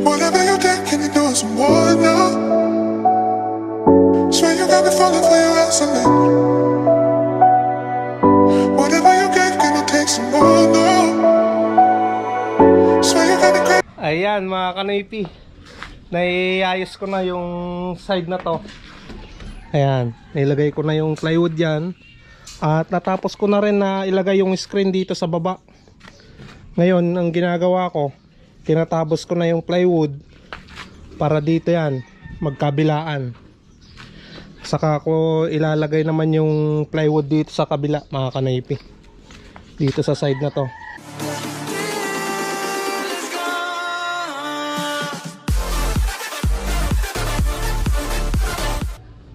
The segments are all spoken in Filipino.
Whatever you think, can you do some more now? Swear you got me falling for your ass and Whatever you get, can you take some more now? Swear you got me crazy. Ayan mga kanoypi. Naiayos ko na yung side na to. Ayan, nilagay ko na yung plywood yan. At natapos ko na rin na ilagay yung screen dito sa baba. Ngayon, ang ginagawa ko, tinatapos ko na yung plywood para dito yan, magkabilaan. Saka ko ilalagay naman yung plywood dito sa kabila mga kanaypi. Dito sa side na to.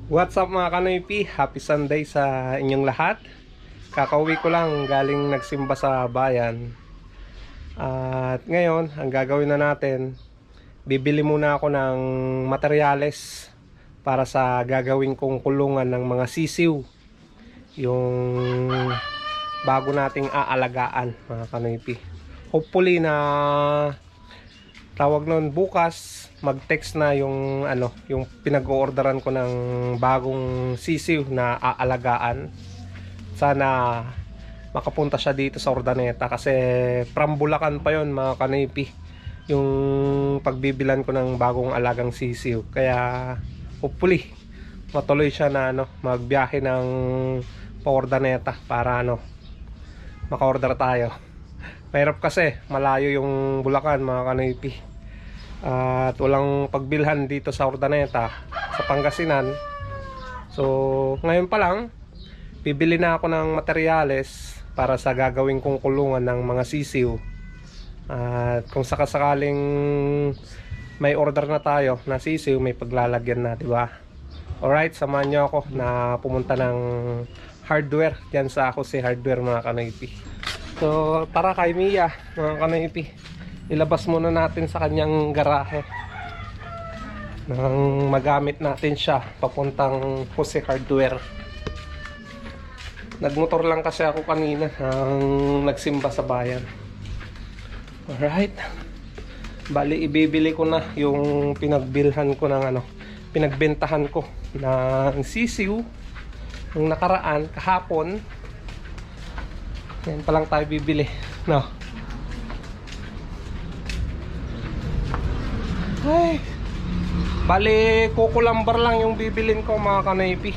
What's up mga kanoypi? Happy Sunday sa inyong lahat. Kakauwi ko lang galing nagsimba sa bayan. At ngayon, ang gagawin na natin, bibili muna ako ng materyales para sa gagawin kong kulungan ng mga sisiw. Yung bago nating aalagaan mga kanoypi. Hopefully na tawag noon bukas mag-text na yung ano yung pinag-oorderan ko ng bagong sisiw na aalagaan sana makapunta siya dito sa Ordaneta kasi from Bulacan pa yon mga kanipi yung pagbibilan ko ng bagong alagang sisiw kaya hopefully matuloy siya na ano magbiyahe ng pa Ordaneta para ano maka-order tayo Mahirap kasi, malayo yung Bulacan mga kanipi. At walang pagbilhan dito sa Ordaneta, sa Pangasinan. So, ngayon pa lang, bibili na ako ng materyales para sa gagawin kong kulungan ng mga sisiw. At kung sakasakaling may order na tayo na sisiw, may paglalagyan na, di ba? Alright, samahan nyo ako na pumunta ng hardware. Diyan sa ako si hardware mga kanipi. So, tara kay Mia, mga kanipi. Ilabas muna natin sa kanyang garahe. Nang magamit natin siya papuntang Jose Hardware. Nagmotor lang kasi ako kanina nang nagsimba sa bayan. Alright. Bali, ibibili ko na yung pinagbilhan ko ng ano, pinagbentahan ko ng sisiw nung nakaraan kahapon yan pa lang tayo bibili. No. Ay. Bali, kukulambar lang yung bibilin ko mga kanaypi.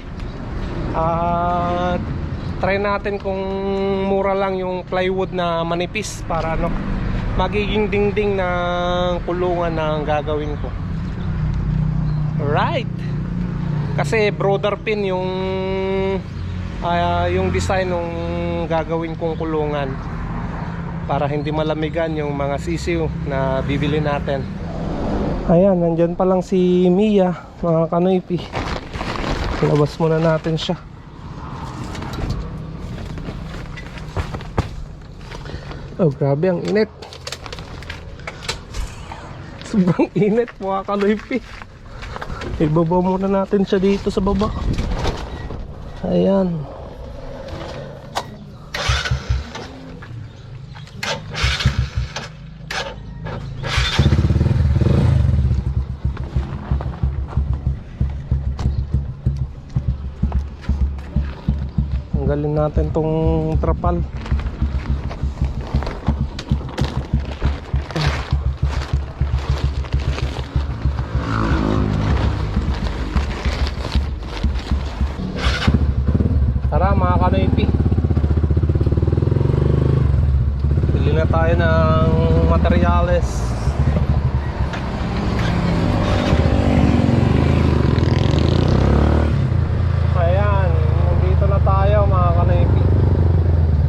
At try natin kung mura lang yung plywood na manipis para ano magiging dingding ng kulungan na gagawin ko. Right. Kasi brother pin yung uh, yung design ng gagawin kong kulungan para hindi malamigan yung mga sisiw na bibili natin ayan nandyan pa lang si Mia mga kanoypi labas muna natin siya oh grabe ang init sobrang init mga kanoypi ibaba muna natin siya dito sa baba Ayan. Tanggalin natin tong trapal.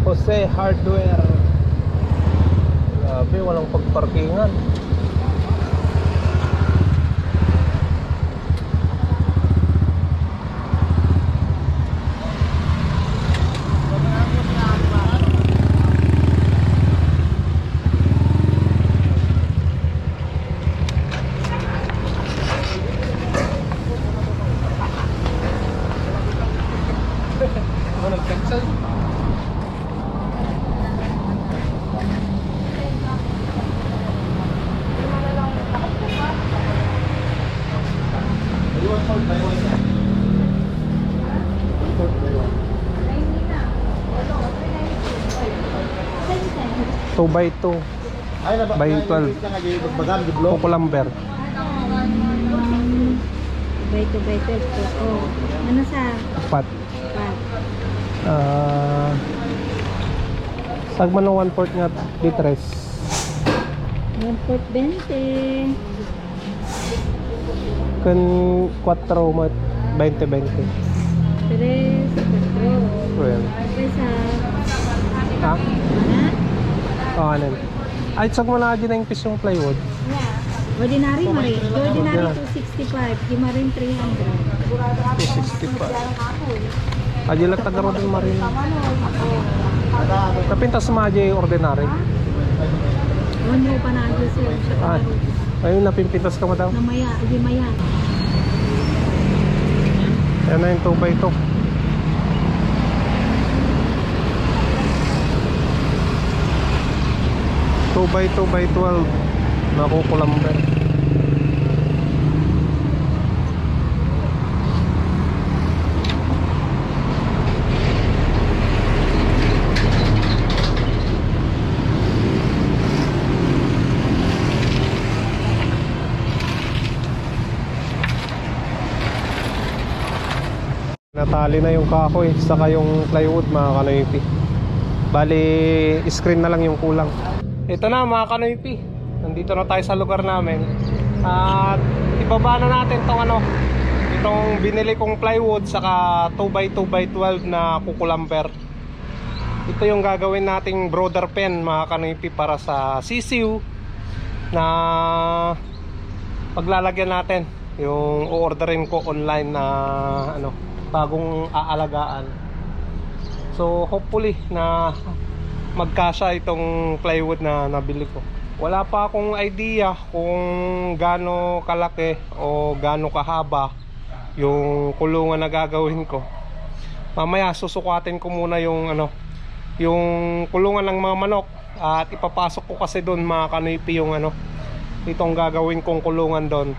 Jose Hardware. Grabe, walang pagparkingan Ano nag-cancel? 2 by 2 Ay, na ba? By ay, 12. na nga, yung Bagan, di blok. kukulamber. By 2 by 12 po. Oh. Ano sa Pat. pat? Ah... sagman ng 1 port nga litres. 1 port 20. Kan 4 mo 20-20. 3, 4. Well. Okay ano? Ay, sag mo na piece yung plywood. Ordinary mo rin. Ordinary Ordinary. 265. Di mo rin 300. 265. Adi lang tagaro din marin. Napintas sa mga ordinary. Ano pa na agad sir? Sa Ah, karo. ayun napimpintas ka mo daw. Namaya. Di maya. Yan na yung 2 2. Two by 2 by 12 nakukulamber Natali na yung kahoy saka yung plywood mga kanoypi. Bali, screen na lang yung kulang. Ito na mga kanoypi. Nandito na tayo sa lugar namin. At ibaba na natin tong ano, itong binili kong plywood saka 2x2x12 na kukulamber. Ito yung gagawin nating brother pen mga kanoypi para sa sisiw na paglalagyan natin yung orderin ko online na ano bagong aalagaan so hopefully na magkasya itong plywood na nabili ko. Wala pa akong idea kung gaano kalaki o gaano kahaba yung kulungan na gagawin ko. Mamaya susukatin ko muna yung ano yung kulungan ng mga manok at ipapasok ko kasi doon mga kanipi yung ano itong gagawin kong kulungan doon.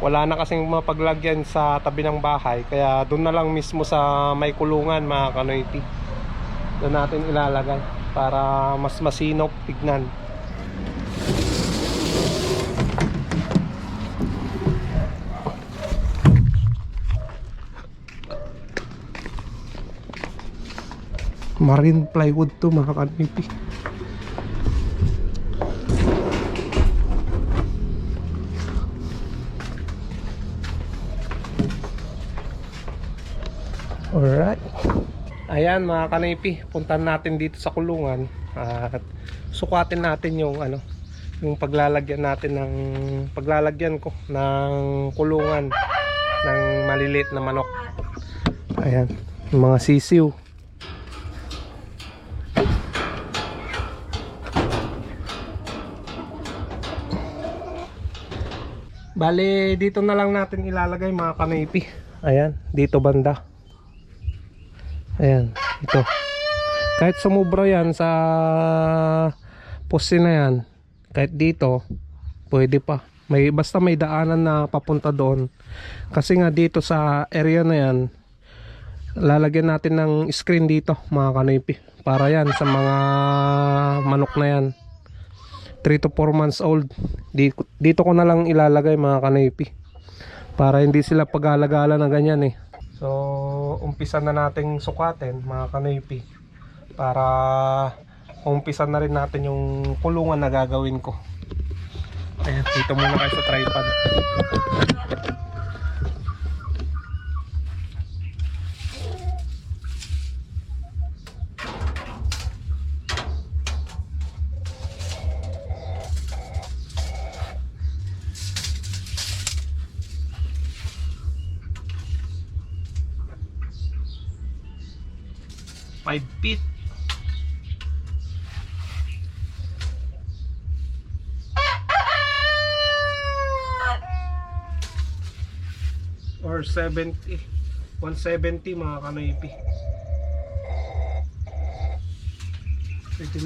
Wala na kasing mapaglagyan sa tabi ng bahay kaya doon na lang mismo sa may kulungan mga kanoyti doon natin ilalagay para mas masinop tignan marine plywood to mga kanoyti Alright. Ayan mga kanipi, puntahan natin dito sa kulungan at sukatin natin yung ano, yung paglalagyan natin ng paglalagyan ko ng kulungan ng maliliit na manok. Ayan, mga sisiw. Bale, dito na lang natin ilalagay mga kanipi. Ayan, dito banda. Ayan, ito. Kahit sumubra yan sa poste na yan, kahit dito, pwede pa. May, basta may daanan na papunta doon. Kasi nga dito sa area na yan, lalagyan natin ng screen dito, mga kanipi. Para yan sa mga manok na yan. 3 to 4 months old. Dito, dito ko na lang ilalagay mga kanipi. Para hindi sila pag-alagala na ganyan eh. So, umpisa na nating sukatin mga kanipi para umpisa na rin natin yung kulungan na gagawin ko. Ayan, dito muna kayo sa tripod. Five feet. Or 70. 170 mga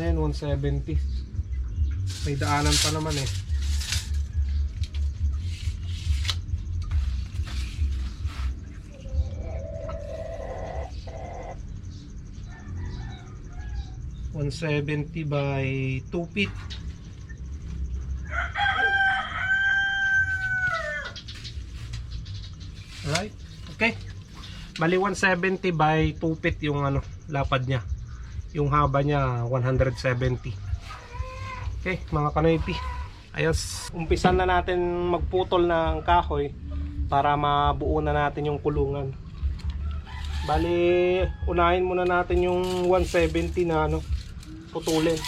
na yun, 170. May daanan pa naman eh. 170 by 2 feet. Alright. Okay. Bali 170 by 2 feet yung ano, lapad niya. Yung haba niya 170. Okay, mga kanoypi. Ayos, umpisan na natin magputol ng kahoy para mabuo na natin yung kulungan. Bali, unahin muna natin yung 170 na ano, putulin.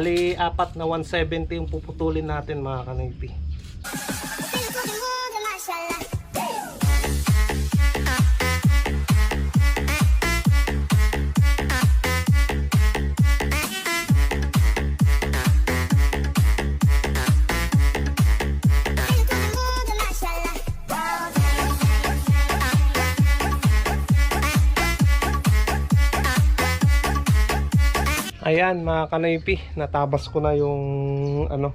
Bali, apat na 170 yung puputulin natin mga kanoypi. Ayan mga kanoypi, natabas ko na yung ano,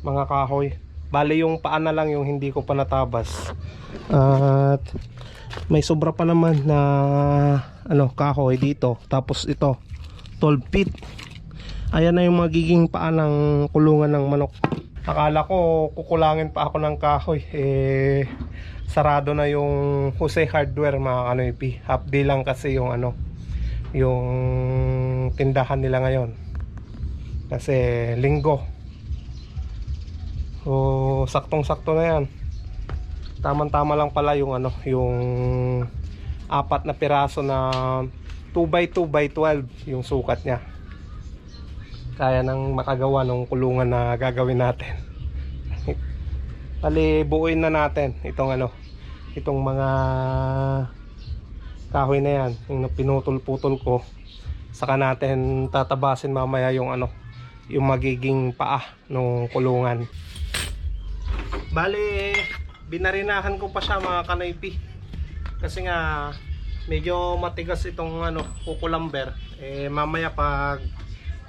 mga kahoy. Bali yung paa na lang yung hindi ko pa natabas. At may sobra pa naman na ano kahoy dito. Tapos ito 12 feet. Ayan na yung magiging paa ng kulungan ng manok. Akala ko kukulangin pa ako ng kahoy. Eh sarado na yung Jose Hardware mga kanoypi. Half day lang kasi yung ano yung tindahan nila ngayon. Kasi linggo. So saktong sakto na yan. Tamang tama lang pala yung ano yung apat na piraso na 2x2 by 12 yung sukat niya. Kaya nang makagawa ng kulungan na gagawin natin. Pali buuin na natin itong ano itong mga kahoy na yan. Yung pinutol-putol ko saka natin tatabasin mamaya yung ano yung magiging paa ng kulungan. Bali binarinahan ko pa siya mga kanaypi. Kasi nga medyo matigas itong ano kukulamber. Eh mamaya pag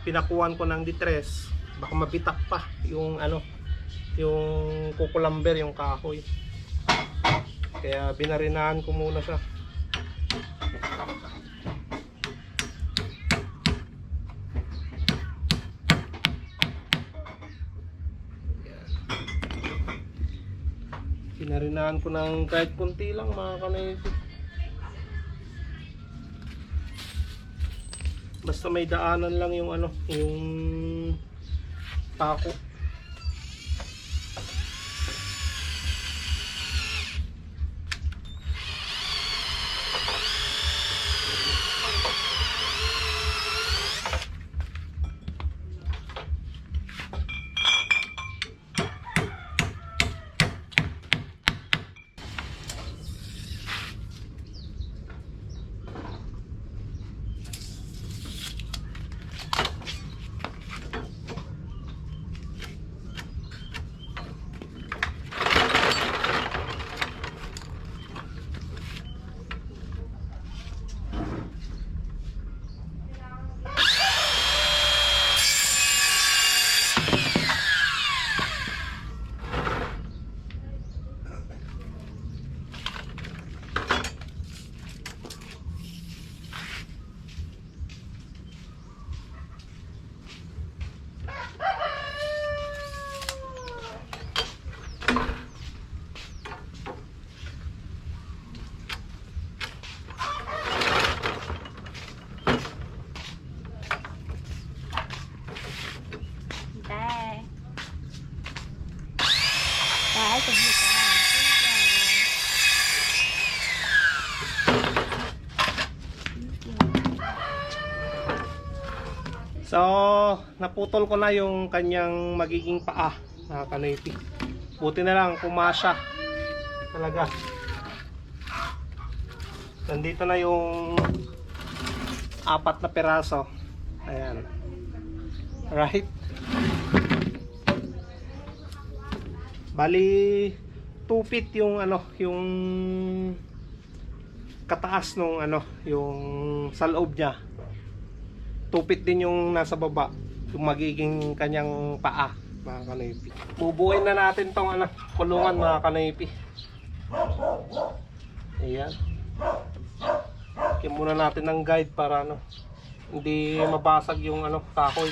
pinakuhan ko ng ditres baka mabitak pa yung ano yung kukulamber yung kahoy. Kaya binarinahan ko muna siya Pinarinahan ko ng kahit kunti lang mga kanaypi. Basta may daanan lang yung ano, yung pako. Naputol ko na yung kanyang magiging paa, mga kanoypi. Buti na lang, pumasya. Talaga. Nandito na yung apat na peraso. Ayan. Right? Bali, 2 feet yung ano, yung kataas nung ano, yung sa loob niya. 2 feet din yung nasa baba, yung magiging kanyang paa, mga kanoypi. Bubuuin na natin tong ano, kulungan mga kanoypi. Ayan. Kaya muna natin ng guide para ano, hindi mabasag yung ano, kahoy.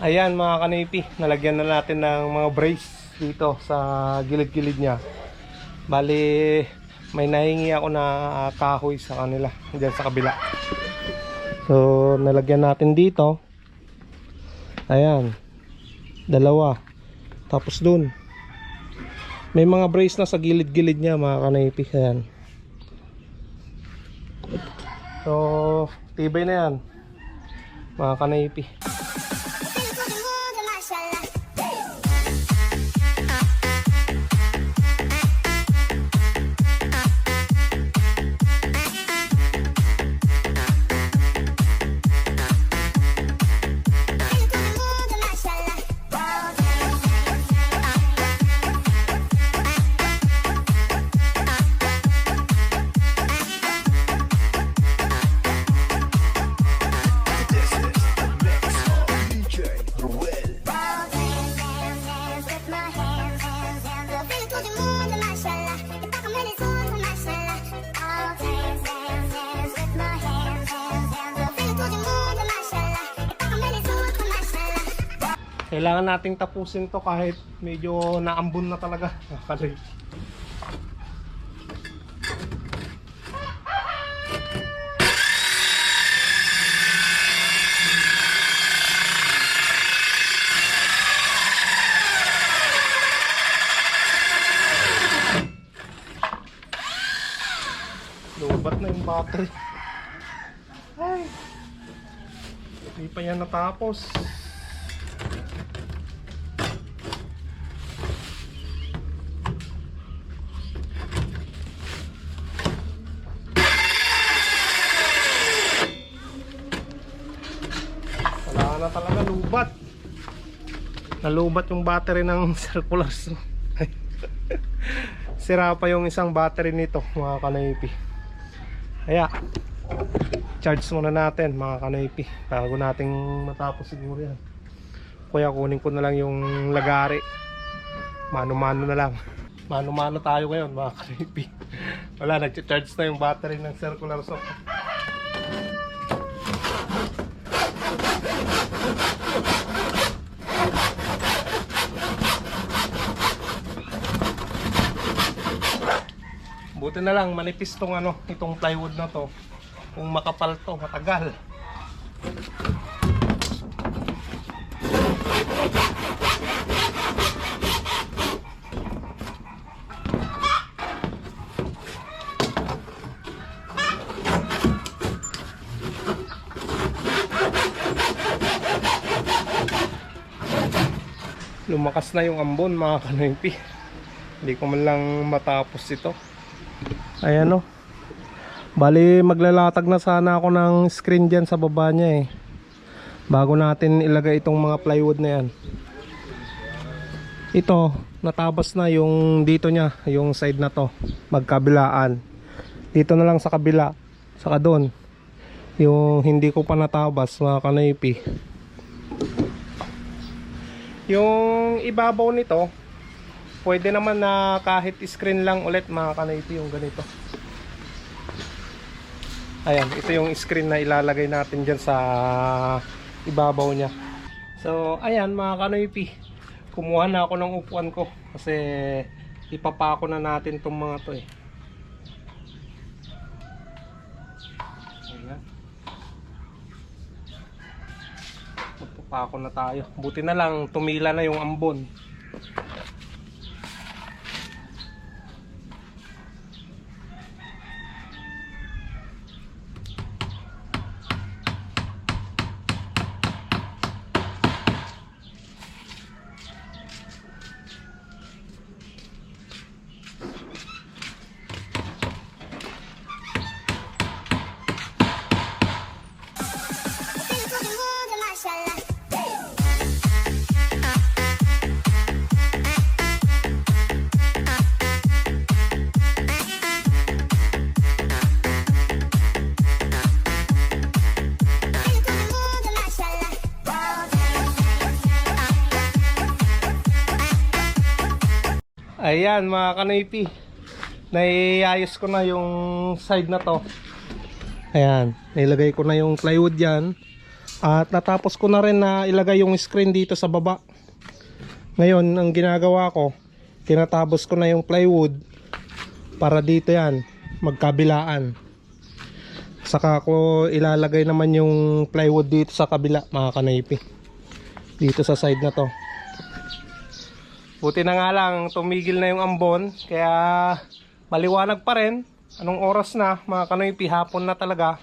Ayan mga kanipi, nalagyan na natin ng mga brace dito sa gilid-gilid niya. Bali, may nahingi ako na ah, kahoy sa kanila, dyan sa kabila. So, nalagyan natin dito. Ayan, dalawa. Tapos dun, may mga brace na sa gilid-gilid niya mga kanipi. Ayan. So, tibay na yan. Mga kanipi. Kailangan nating tapusin to kahit medyo naambon na talaga. Nakakaloy. Lubat na yung battery. Ay. Hindi pa yan natapos. Wala na talaga lubat. Nalubat yung battery ng circular saw. Sira pa yung isang battery nito mga kanaypi. Kaya, charge muna natin mga kanaypi. Bago nating matapos siguro yan. Kaya kunin ko na lang yung lagari. Mano-mano na lang. Mano-mano tayo ngayon mga kanaypi. Wala, nag-charge na yung battery ng circular sock. Buti na lang manipis tong ano, itong plywood na to. Kung makapal to, matagal. Lumakas na yung ambon mga kanoypi. Hindi ko man lang matapos ito. Ayan o. Bali maglalatag na sana ako ng screen dyan sa baba niya eh. Bago natin ilagay itong mga plywood na yan. Ito, natabas na yung dito niya, yung side na to. Magkabilaan. Dito na lang sa kabila. Saka doon. Yung hindi ko pa natabas mga kanaypi. Yung ibabaw nito, pwede naman na kahit screen lang ulit mga kanaypi yung ganito. Ayan, ito yung screen na ilalagay natin dyan sa ibabaw niya. So, ayan mga kanoypi. Kumuha na ako ng upuan ko kasi ipapako na natin tong mga to eh. Magpapako na tayo. Buti na lang tumila na yung ambon. Ayan mga kanoypi. Naiayos ko na yung side na to. Ayan, nilagay ko na yung plywood yan. At natapos ko na rin na ilagay yung screen dito sa baba. Ngayon, ang ginagawa ko, tinatapos ko na yung plywood para dito yan, magkabilaan. Saka ko ilalagay naman yung plywood dito sa kabila, mga kanaypi. Dito sa side na to. Buti na nga lang, tumigil na yung ambon. Kaya maliwanag pa rin. Anong oras na, mga kanoypi, hapon na talaga.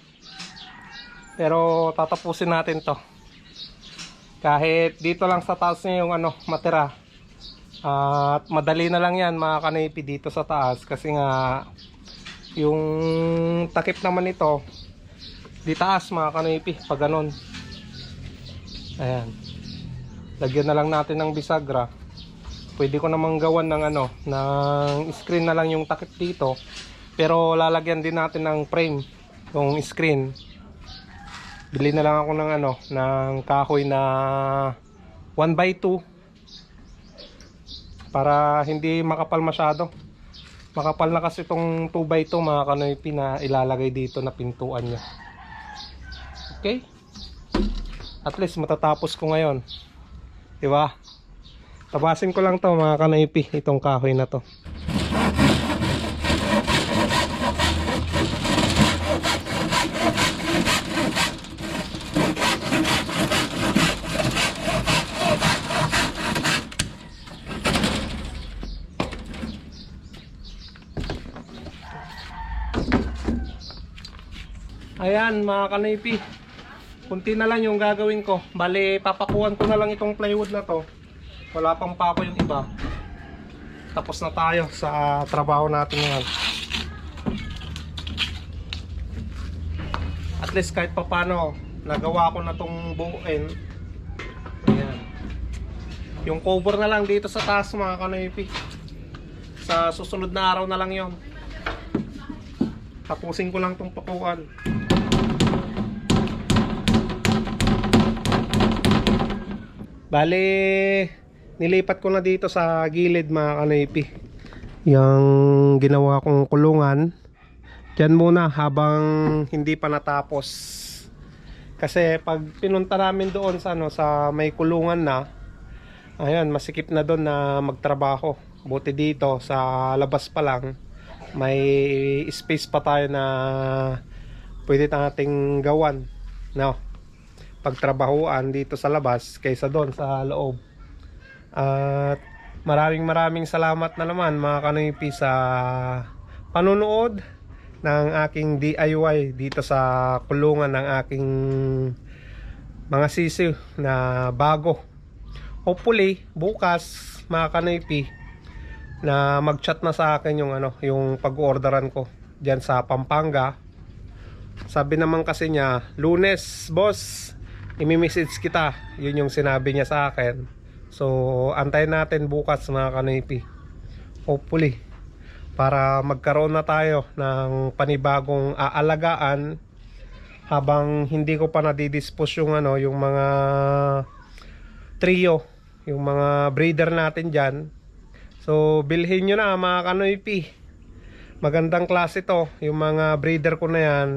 Pero tatapusin natin to. Kahit dito lang sa taas niya yung ano, matira. At madali na lang yan mga kanoypi dito sa taas. Kasi nga, yung takip naman ito, di taas mga kanoypi, pag ganon. Ayan. Lagyan na lang natin ng bisagra pwede ko namang gawan ng ano ng screen na lang yung takip dito. Pero lalagyan din natin ng frame yung screen. Bili na lang ako ng ano ng kahoy na 1x2 para hindi makapal masyado. Makapal na kasi itong 2x2 mga kanoypi na ilalagay dito na pintuan niya. Okay? At least matatapos ko ngayon. Di ba Tabasin ko lang to mga kanaypi, itong kahoy na to. Ayan mga kanaypi. Kunti na lang yung gagawin ko. Bali, papakuhan ko na lang itong plywood na to wala pang pako yung iba tapos na tayo sa trabaho natin ngayon at least kahit pa paano nagawa ko na tong buuin Ayan. yung cover na lang dito sa taas mga kanoypi Sa susunod na araw na lang yon. Tapusin ko lang tong pakuan. Bale, nilipat ko na dito sa gilid mga kanipi. Yung ginawa kong kulungan. Diyan muna habang hindi pa natapos. Kasi pag pinunta namin doon sa ano sa may kulungan na, ayun, masikip na doon na magtrabaho. Buti dito sa labas pa lang may space pa tayo na pwede nating gawan. No. Pagtrabahuan dito sa labas kaysa doon sa loob. At maraming maraming salamat na naman mga kanipi sa panunood ng aking DIY dito sa kulungan ng aking mga sisiw na bago. Hopefully, bukas mga kanipi na mag-chat na sa akin yung ano, yung pag-orderan ko diyan sa Pampanga. Sabi naman kasi niya, Lunes, boss, imi-message kita. Yun yung sinabi niya sa akin. So, antayin natin bukas mga kanipi. Hopefully. Para magkaroon na tayo ng panibagong aalagaan habang hindi ko pa nadidispose yung ano yung mga trio yung mga breeder natin dyan. So bilhin nyo na mga kanoypi magandang klase to yung mga breeder ko na yan.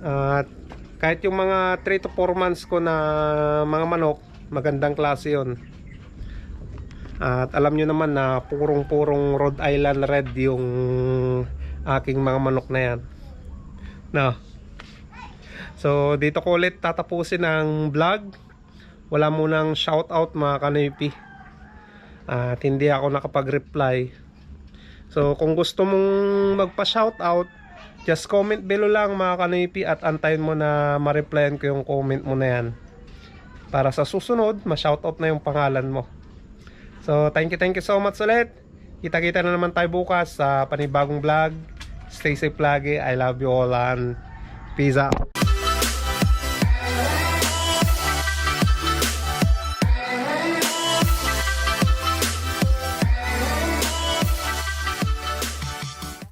At kahit yung mga 3 to 4 months ko na mga manok magandang klase yon at alam nyo naman na purong-purong Rhode Island Red yung aking mga manok na yan. No. So dito ko ulit tatapusin ang vlog. Wala munang shoutout mga kanipi. At hindi ako nakapag-reply. So kung gusto mong magpa-shoutout, just comment below lang mga kanipi at antayin mo na ma-replyan ko yung comment mo na yan. Para sa susunod, ma-shoutout na yung pangalan mo. So, thank you, thank you so much ulit. Kita-kita na naman tayo bukas sa panibagong vlog. Stay safe lagi. I love you all and peace out.